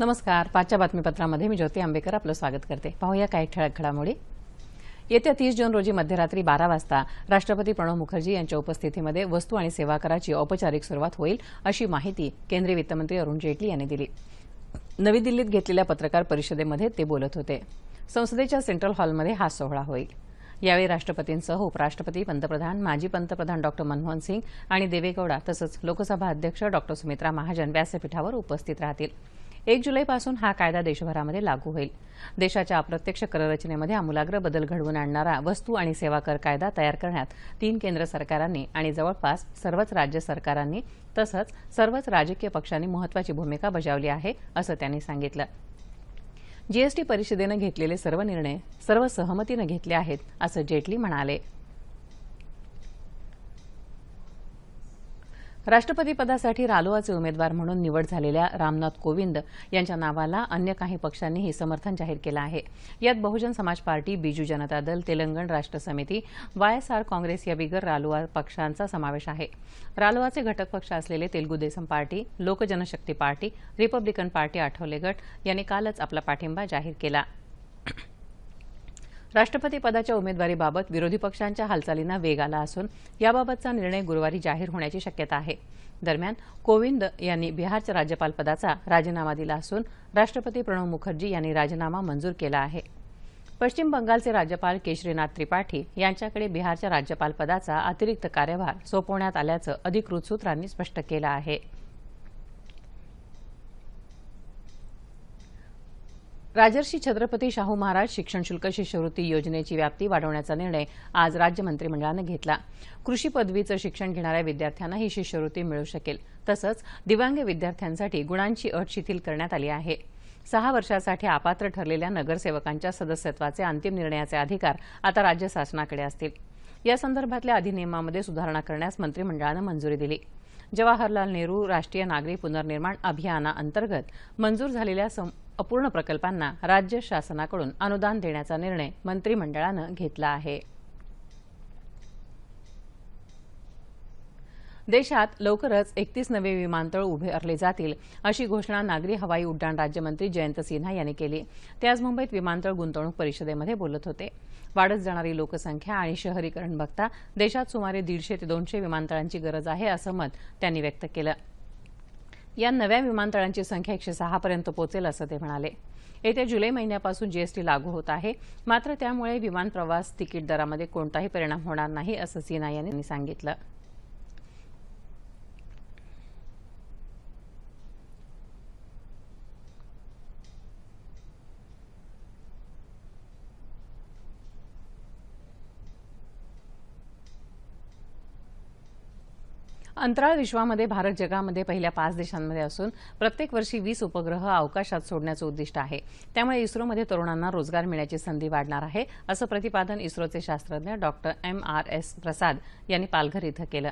नमस्कार. पाचच्या बातमीपत्रामध्ये मी ज्योती आंबेकर आपलं स्वागत करते. पाहूया काही ठळक घडामोडी. येत्या तीस जून रोजी मध्यरात्री बारा वाजता राष्ट्रपती प्रणव मुखर्जी यांच्या उपस्थितीमध्ये वस्तू आणि सेवा कराची औपचारिक सुरुवात होईल अशी माहिती केंद्रीय वित्तमंत्री अरुण जेटली यांनी दिली. नवी दिल्लीत घेतलेल्या पत्रकार परिषदेमध्ये ते बोलत होते. संसदेच्या सेंट्रल हॉलमध्ये हा सोहळा होईल. यावेळी राष्ट्रपतींसह उपराष्ट्रपती पंतप्रधान माजी पंतप्रधान डॉक्टर मनमोहन सिंग आणि देवेगौडा तसंच लोकसभा अध्यक्ष डॉक्टर सुमित्रा महाजन व्यासपीठावर उपस्थित राहतील. एक जुलैपासून हा कायदा देशभरामध्ये लागू होईल. देशाच्या अप्रत्यक्ष कररचनेमध्ये आमूलाग्र बदल घडवून आणणारा वस्तू आणि सेवा कर कायदा तयार करण्यात तीन केंद्र सरकारांनी आणि जवळपास सर्वच राज्य सरकारांनी तसंच सर्वच राजकीय पक्षांनी महत्वाची भूमिका बजावली आहे असं त्यांनी सांगितलं. जीएसटी परिषदेनं घेतलेले सर्व निर्णय सर्व सहमतीनं घेतले आहेत असं जेटली म्हणाले. राष्ट्रपतीपदासाठी रालोआचे उमेदवार म्हणून निवड झालेल्या रामनाथ कोविंद यांच्या नावाला अन्य काही पक्षांनीही समर्थन जाहीर केलं आहे. यात बहुजन समाज पार्टी बीजू जनता दल तेलंगण राष्ट्र समिती वायएसआर काँग्रेस या बिगर रालोआ पक्षांचा समावेश आहे. रालोआचे घटक पक्ष असलेले Telugu Desam party Lok Janshakti party Republican party Athawale गट यांनी कालच आपला पाठिंबा जाहीर केला. राष्ट्रपती पदाच्या उमेदवारीबाबत विरोधी पक्षांच्या हालचालींना वेग आला असून याबाबतचा निर्णय गुरुवारी जाहीर होण्याची शक्यता आहे. दरम्यान कोविंद यांनी बिहारच्या राज्यपालपदाचा राजीनामा दिला असून राष्ट्रपती प्रणव मुखर्जी यांनी राजीनामा मंजूर केला आहे. पश्चिम बंगालचे राज्यपाल केशरीनाथ त्रिपाठी यांच्याकडे बिहारच्या राज्यपालपदाचा अतिरिक्त कार्यभार सोपवण्यात आल्याचं अधिकृत सूत्रांनी स्पष्ट केलं आहे. राजर्षी छत्रपती शाहू महाराज शिक्षण शुल्क शिष्यवृत्ती योजनेची व्याप्ती वाढवण्याचा निर्णय आज राज्य मंत्रिमंडळानं घेतला. कृषी पदवीचं शिक्षण घेणाऱ्या विद्यार्थ्यांना ही शिष्यवृत्ती मिळू शकेल. तसंच दिव्यांग विद्यार्थ्यांसाठी गुणांची अट शिथिल करण्यात आली आहे. सहा वर्षासाठी अपात्र ठरलेल्या नगरसेवकांच्या सदस्यत्वाचे अंतिम निर्णयाचे अधिकार आता राज्य शासनाकडे असतील. या संदर्भातल्या अधिनियमामध्ये सुधारणा करण्यास मंत्रिमंडळानं मंजुरी दिली. जवाहरलाल नेहरू राष्ट्रीय नागरी पुनर्निर्माण अभियानाअंतर्गत मंजूर झालेल्या अपूर्ण प्रकल्पांना राज्य शासनाकडून अनुदान देण्याचा निर्णय मंत्रिमंडळानं घेतला आहे. देशात लवकरच एकतीस नवे विमानतळ उभारले जातील अशी घोषणा नागरी हवाई उड्डाण राज्यमंत्री जयंत सिन्हा यांनी केली. ते आज मुंबईत विमानतळ गुंतवणूक परिषदेमध्ये बोलत होते. वाढत जाणारी लोकसंख्या आणि शहरीकरण बघता देशात सुमारे दीडशे ते दोनशे विमानतळांची गरज आहे असं मत त्यांनी व्यक्त केलं. या नव्या विमानतळांची संख्या एकशे सहापर्यंत पोहोचेल असं ते म्हणाले. येत्या जुलै महिन्यापासून जीएसटी लागू होत आहे मात्र त्यामुळे विमान प्रवास तिकीट दरामध्ये कोणताही परिणाम होणार नाही असं सिन्हा यांनी सांगितलं. अंतराळ विश्वामध्ये भारत जगामध्ये पहिल्या पाच देशांमध्ये असून प्रत्येक वर्षी वीस उपग्रह अवकाशात सोडण्याचं उद्दिष्ट आहे. त्यामुळे इस्रोमध्ये तरुणांना रोजगार मिळण्याची संधी वाढणार आहे असं प्रतिपादन इस्रोचे शास्त्रज्ञ doctor M. R. S. Prasad यांनी पालघर इथं केलं.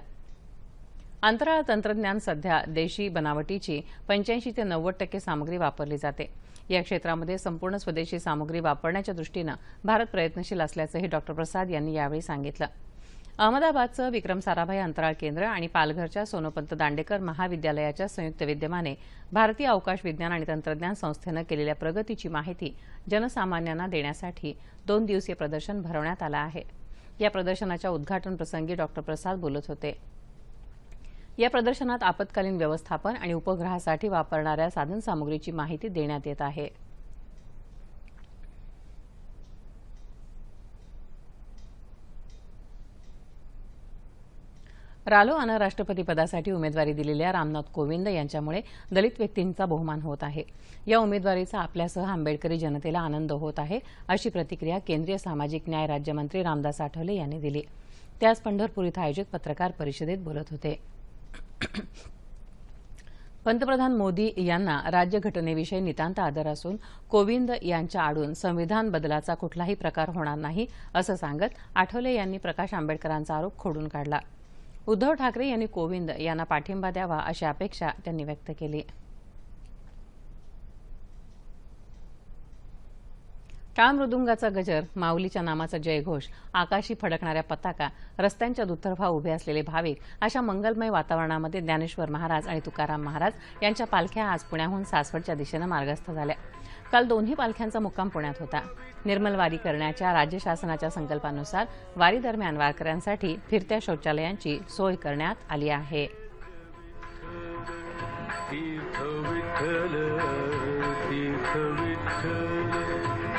अंतराळ तंत्रज्ञान सध्या देशी बनावटीची पंच्याऐंशी ते नव्वद टक्के सामग्री वापरली जाते. या क्षेत्रामध्ये संपूर्ण स्वदेशी सामग्री वापरण्याच्या दृष्टीनं भारत प्रयत्नशील असल्याचंही डॉक्टर प्रसाद यांनी यावेळी सांगितलं. अहमदाबादचं विक्रम साराभाई अंतराळ केंद्र आणि पालघरच्या सोनोपंत दांडेकर महाविद्यालयाच्या संयुक्त विद्यमाने भारतीय अवकाश विज्ञान आणि तंत्रज्ञान संस्थेनं केलेल्या प्रगतीची माहिती जनसामान्यांना देण्यासाठी दोन दिवसीय प्रदर्शन भरवण्यात आलं आहे. या प्रदर्शनाच्या उद्घाटनप्रसंगी डॉक्टर प्रसाद बोलत होते. या प्रदर्शनात आपत्कालीन व्यवस्थापन आणि उपग्रहासाठी वापरणाऱ्या साधनसामुग्रीची माहिती देण्यात येत आहे. रालोआनं राष्ट्रपतीपदासाठी उमेदवारी दिलेल्या रामनाथ कोविंद यांच्यामुळे दलित व्यक्तींचा बहुमान होत आहे. या उमेदवारीचा आपल्यासह आंबेडकरी जनतेला आनंद होत आहे अशी प्रतिक्रिया केंद्रीय सामाजिक न्याय राज्यमंत्री रामदास आठवले यांनी दिली. ते आज पंढरपूर इथं आयोजित पत्रकार परिषदेत बोलत होते. पंतप्रधान मोदी यांना राज्यघटनेविषयी नितांत आदर असून कोविंद यांच्या आडून संविधान बदलाचा कुठलाही प्रकार होणार नाही असं सांगत आठवले यांनी प्रकाश आंबेडकरांचा आरोप खोडून काढला. उद्धव ठाकरे यांनी कोविंद यांना पाठिंबा द्यावा अशी अपेक्षा त्यांनी व्यक्त केली. टाळ मृदुंगाचा गजर माऊलीच्या नामाचा जयघोष आकाशी फडकणाऱ्या पताका रस्त्यांच्या दुतर्फा उभे असलेले भाविक अशा मंगलमय वातावरणामध्ये ज्ञानेश्वर महाराज आणि तुकाराम महाराज यांच्या पालख्या आज पुण्याहून सासवडच्या दिशेनं मार्गस्थ झाल्या. काल दोन्ही पालख्यांचा मुक्काम पुण्यात होता. निर्मल वारी करण्याच्या राज्य शासनाच्या संकल्पानुसार वारी दरम्यान वारकऱ्यांसाठी फिरत्या शौचालयांची सोय करण्यात आली आहे. तीर्थ विठ्ठल तीर्थ विठ्ठल.